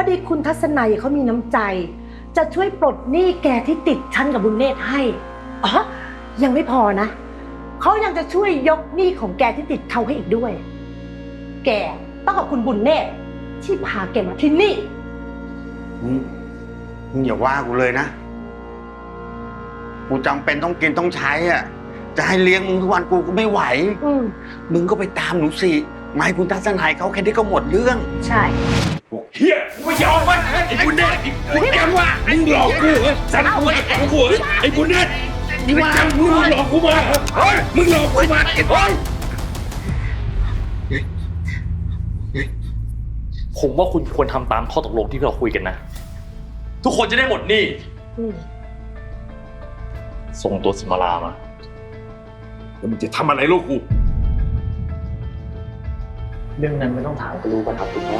อดีคุณทัศนัยเขามีน้ำใจ จะช่วยปลดหนี้แกที่ติดชั้นกับบุญเนตรให้ อ๋อ ยังไม่พอนะ เขายังจะช่วยยกหนี้ของแกที่ติดเขาให้อีกด้วย แกต้องขอบคุณบุญเนตรที่พาแกมาที่นี่ มึงมึงอย่าว่ากูเลยนะ กูจำเป็นต้องกินต้องใช้อะ จะให้เลี้ยงมึงทุกวันกูก็ไม่ไหว อืม มึงก็ไปตามหนูสิไม่คุณทัศนายเขาแค่นี้ก็หมดเรื่อง ใช่ เฮียไม่ยอมวะไอ้บุญเนตไอ้บุญเนตว่ามึงหลอกกูเหรอสั่งกูไอ้กูเหรอไอ้บุญเนตมึงว่ามึงหลอกกูมาเหรอเฮ้ยมึงหลอกกูมาเฮ้ยผมว่าคุณควรทำตามข้อตกลงที่เราคุยกันนะ ทุกคนจะได้หมดหนี้อืมส่งตัวสิมาลามาแล้วมึงจะทำอะไรลูกกู เรื่องนั้นไม่ต้องถามก็รู้ป่ะครับคุณพ่อ